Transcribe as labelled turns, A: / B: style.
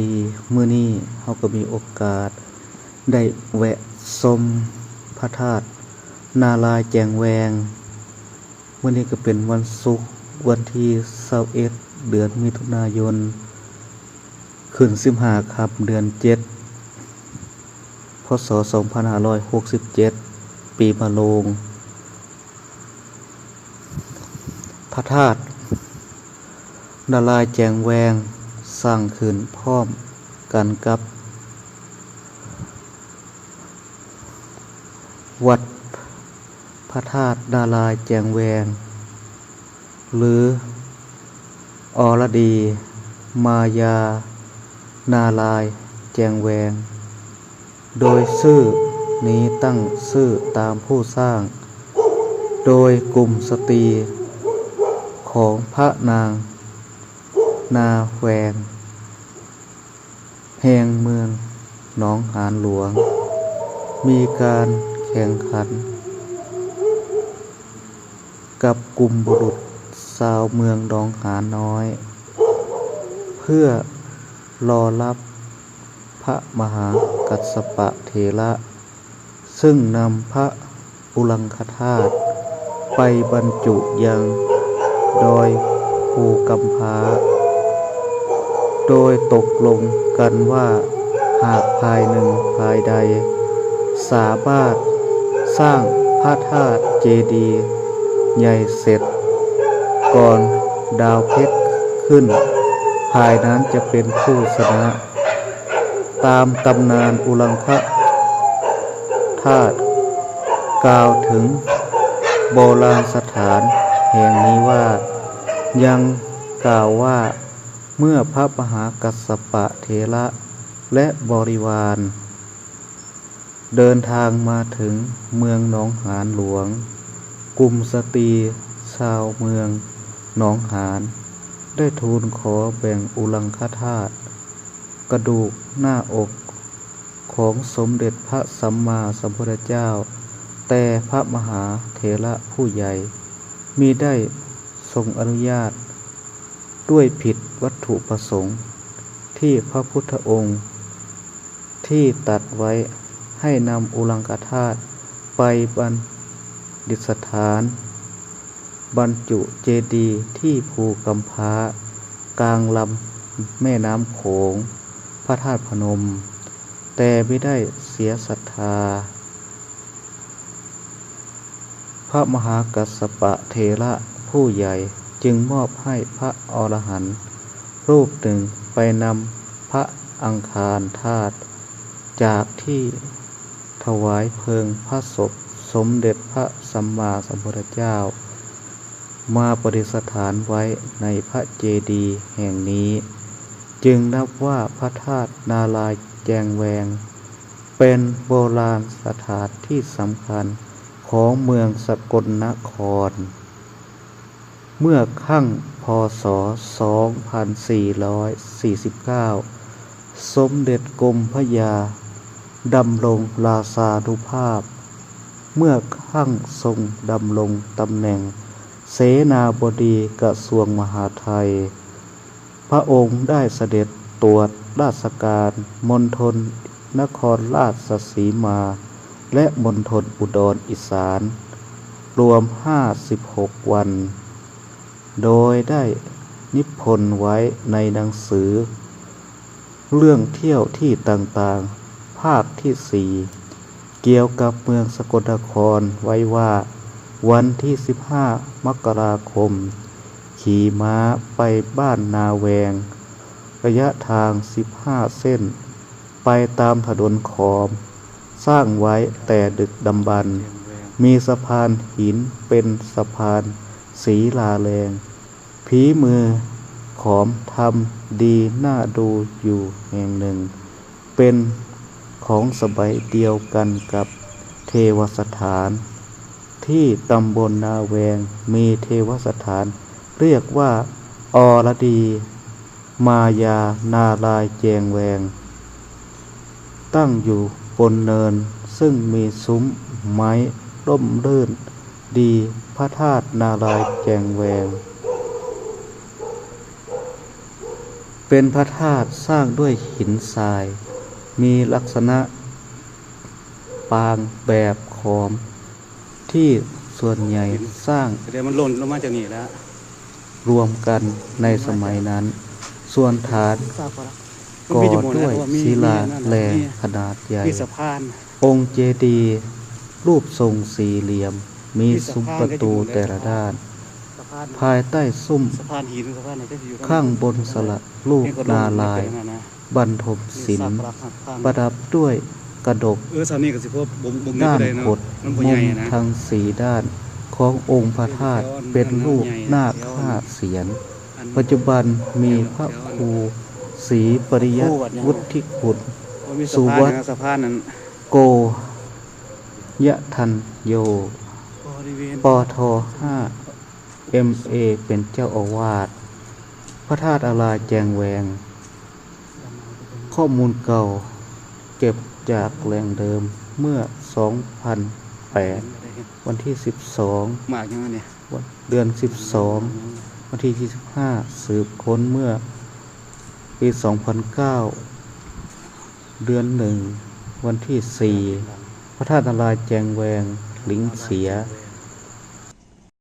A: ดีเมื้อนี้เราก็มีโอกาส ได้แวะชมพระธาตุนารายแจงแวงเมื้อนี้ก็เป็นวันศุกร์วันที่21เดือนมิถุนายนขึ้น15ค่ำเดือน7พศ2567 ปีมะโรงพระธาตุนารายแจงแวง สร้างขึ้นพร้อมกันกับ วัดพระธาตุนารายแจงแวง หรืออรดี มายา นาราย แจงแวง โดยชื่อนี้ตั้งชื่อตามผู้สร้าง โดยกลุ่มสตรีของพระนาง นาแวง แห่งเมืองหนองหานหลวง มีการแข่งขัน กับกลุ่มบุรุษสาวเมืองดองหานน้อย เพื่อรอรับพระมหากัสสปะเถระ ซึ่งนำพระอุลังคธาตุไปบรรจุยัง ดอยภูกำพร้า โดยตกลงกันว่าหากภายหนึ่งภายใด สามารถสร้างพระธาตุเจดีย์ใหญ่เสร็จ ก่อนดาวเพชรขึ้น ภายนั้นจะเป็นผู้ชนะ ตามตำนานอุลังคะธาตุกล่าวถึงโบราณสถานแห่งนี้ว่ายังกล่าวว่า เมื่อพระมหากัสสปะเถระและบริวาร เดินทางมาถึงเมืองหนองหานหลวง กลุ่มสตรีชาวเมืองหนองหาน ได้ทูลขอแบ่งอุลังคธาตุกระดูกหน้าอกของสมเด็จพระสัมมาสัมพุทธเจ้า แต่พระมหาเถระผู้ใหญ่ มีได้ทรงอนุญาต ด้วยผิดวัตถุประสงค์ที่พระพุทธองค์ ที่ตัดไว้ให้นำอุลังกธาตุไปบรรดิษฐาน บรรจุเจดีย์ที่ภูกำพร้ากลางลำแม่น้ำโขง พระธาตุพนม แต่ไม่ได้เสียศรัทธา พระมหากัสสปะเทระผู้ใหญ่ จึงมอบให้พระอรหันต์รูปหนึ่งไปนำพระอังคารธาตุจากที่ถวายเพลิงพระศพสมเด็จพระสัมมาสัมพุทธเจ้า มาประดิษฐานไว้ในพระเจดีย์แห่งนี้ จึงนับว่าพระธาตุนารายแจงแวง เป็นโบราณสถานที่สำคัญของเมืองสกลนคร เมื่อขั้งพศ 2449 สมเด็จกรมพระยา ดำรงราชานุภาพ เมื่อขั้งทรงดำรงตำแหน่ง เสนาบดีกระทรวงมหาดไทย พระองค์ได้เสด็จตรวจราชการมณฑลนครราชสีมา และมณฑลอุดรอีสาน รวม 56 วัน โดยได้นิพนธ์ไว้ในหนังสือ เรื่องเที่ยวที่ต่างๆ ภาคที่สี่เกี่ยวกับเมืองสกลนครไว้ว่า วันที่ 15 มกราคม ขี่ม้าไปบ้านนาแวง ระยะทาง 15 เส้น ไปตามถนนขอม สร้างไว้แต่ดึกดำบรรมีสะพานหินเป็นสะพาน สีลาแรงผีมือขอมทำดีน่าดูอยู่แห่งหนึ่ง เป็นของสมัยเดียวกันกับเทวสถาน ที่ตำบลนาแวงมีเทวสถาน เรียกว่าอรดี มายานาลายแจงแวง ตั้งอยู่บนเนินซึ่งมีซุ้มไม้ร่มรื่น ดีพระธาตุนารายณ์แจงแวง เป็นพระธาตุสร้างด้วยหินทราย มีลักษณะ ปางแบบขอม ที่ส่วนใหญ่สร้าง
B: เดี๋ยวมันหล่นลงมาจากนี่แล้ว
A: รวมกันในสมัยนั้น ส่วนฐาน
B: ทราบปะล่ะ
A: ก่อ
B: มันมี
A: ด้วย
B: เพราะามี
A: ศิลา
B: มีนั่น
A: แร
B: น่ะ
A: ง
B: มี
A: ขนาดใหญ่
B: มีสะพาน
A: องค์เจดีย์รูปทรงสี่เหลี่ยม มีซุ้มประตูแต่ละด้าน
B: พาน
A: ภายใต้ซุ้มข้างบนสลักรู
B: ก
A: นาลาย บรรทมศิลป์
B: ประ
A: ดับด้วยกระดก
B: เออเสานี่ก็สิพบ
A: ด้าน
B: ได้เนาะ
A: ขด
B: มุ
A: มทั้งสีด้านขององค์พระธาตุเป็นรูปนาคห้าเสียน ปัจจุบันมีพระครูศรีปริยัติวุฒิคุณสุวั
B: พาน
A: สดิ์
B: นะสะพานนั้น
A: โกยะทันโย
B: บริเวณ
A: ปท5 MA เป็นเจ้าอาวาส พระธาตุอารายแจงแวง ข้อมูลเก่า เก็บจากแหล่งเดิมเมื่อ 2008 วันที่ 12
B: หมากยังไงเนี่ย
A: วันเดือน 12 วันที่ 25 สืบค้นเมื่อ ปี 2009 เดือนหนึ่งวันที่ 4 พระธาตุนารายณ์แจงแวง ลิงเสีย